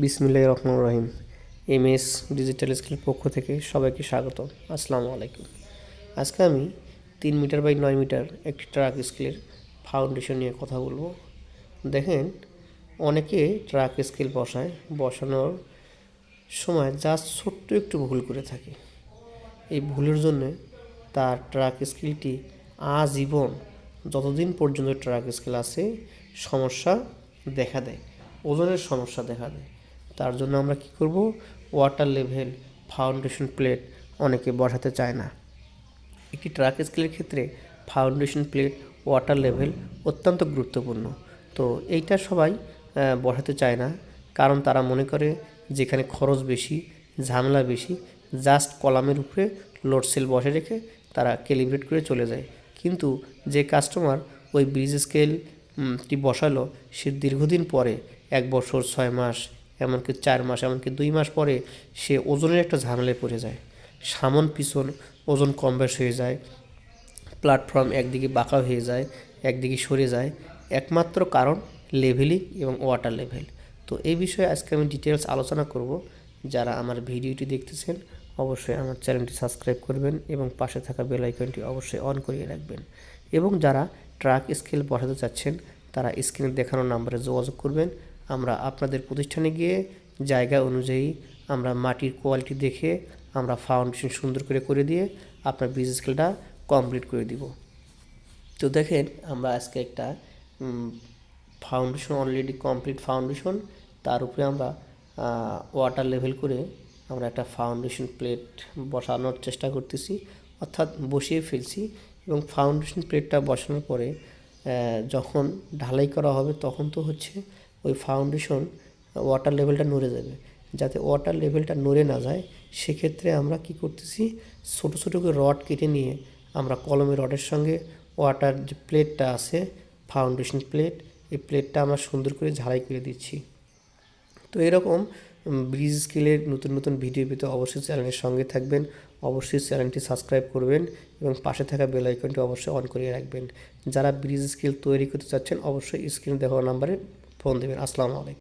বিসমিল্লাহ রহমান রহিম। এম এস ডিজিটাল স্কুলের পক্ষ থেকে সবাইকে স্বাগত আসসালামু আলাইকুম। আজকে আমি তিন মিটার বাই নয় মিটার একটি ট্রাক স্কেলের ফাউন্ডেশন নিয়ে কথা বলব। দেখেন, অনেকে ট্রাক স্কেল বসায়, বসানোর সময় যা ছোট্ট একটু ভুল করে থাকে। এই ভুলের জন্য তার ট্রাক স্কেলটি আজীবন যতদিন পর্যন্ত ট্রাক স্কেল আছে, সমস্যা দেখা দেয়, ওজনের সমস্যা দেখা দেয়। তার জন্য আমরা কি করব? ওয়াটার লেভেল ফাউন্ডেশন প্লেট অনেকে বসাতে চায় না। একটি ট্রাক স্কেলের ক্ষেত্রে ফাউন্ডেশন প্লেট ওয়াটার লেভেল অত্যন্ত গুরুত্বপূর্ণ। তো এইটা সবাই বসাতে চায় না। কারণ তারা মনে করে যেখানে খরচ বেশি, ঝামেলা বেশি জাস্ট কলামের উপরে লোড সেল বসে রেখে তারা ক্যালিব্রেট করে চলে যায়। কিন্তু যে কাস্টমার ওই ব্রিজ স্কেলটি বসালো, সে দীর্ঘদিন পরে, এক বছর, ছয় মাস এমনকি চার মাস, এমনকি দুই মাস পরে সে ওজনের একটা ঝামেলায় পড়ে যায়। সামন পিছন ওজন কম বেশ হয়ে যায় প্ল্যাটফর্ম একদিকে বাঁকা হয়ে যায়, একদিকে সরে যায়। একমাত্র কারণ লেভেলিং এবং ওয়াটার লেভেল তো এই বিষয়ে আজকে আমি ডিটেলস আলোচনা করব। যারা আমার ভিডিওটি দেখতেছেন, অবশ্যই আমার চ্যানেলটি সাবস্ক্রাইব করবেন এবং পাশে থাকা বেল আইকনটি অবশ্যই অন করিয়ে রাখবেন। এবং যারা ট্রাক স্কেল বসাতে চাচ্ছেন, তারা স্ক্রিনে দেখানো নাম্বারে যোগাযোগ করবেন। আমরা আপনাদের প্রতিষ্ঠানে গিয়ে জায়গা অনুযায়ী আমরা মাটির কোয়ালিটি দেখে আমরা ফাউন্ডেশন সুন্দর করে করে দিয়ে আপনার ব্রিজ স্কেলটা কমপ্লিট করে দিব। তো দেখেন আমরা আজকে একটা ফাউন্ডেশন অলরেডি কমপ্লিট ফাউন্ডেশন তার উপরে আমরা ওয়াটার লেভেল করে আমরা একটা ফাউন্ডেশন প্লেট বসানোর চেষ্টা করতেছি, অর্থাৎ বসিয়ে ফেলছি এবং ফাউন্ডেশন প্লেটটা বসানোর পরে যখন ঢালাই করা হবে তখন তো হচ্ছে ওই ফাউন্ডেশন ওয়াটার লেভেলটা নড়ে যাবে। যাতে ওয়াটার লেভেলটা নড়ে না যায়, সেক্ষেত্রে আমরা কি করতেছি, ছোটো ছোটো করে রড কেটে নিয়ে আমরা কলমের রডের সঙ্গে ওয়াটার যে প্লেটটা আছে ফাউন্ডেশন প্লেট এই প্লেটটা আমরা সুন্দর করে ঝাড়াই করে দিচ্ছি। তো এরকম ব্রিজ স্কেলের নতুন নতুন ভিডিও পেতে অবশ্যই চ্যানেলের সঙ্গে থাকবেন, অবশ্যই চ্যানেলটি সাবস্ক্রাইব করবেন এবং পাশে থাকা বেল আইকনটি অবশ্যই অন করিয়ে রাখবেন। যারা ব্রিজ স্কেল তৈরি করতে চাচ্ছেন, অবশ্যই স্ক্রিনে দেওয়া নাম্বারে ফোন দেবেন আসসালামু আলাইকুম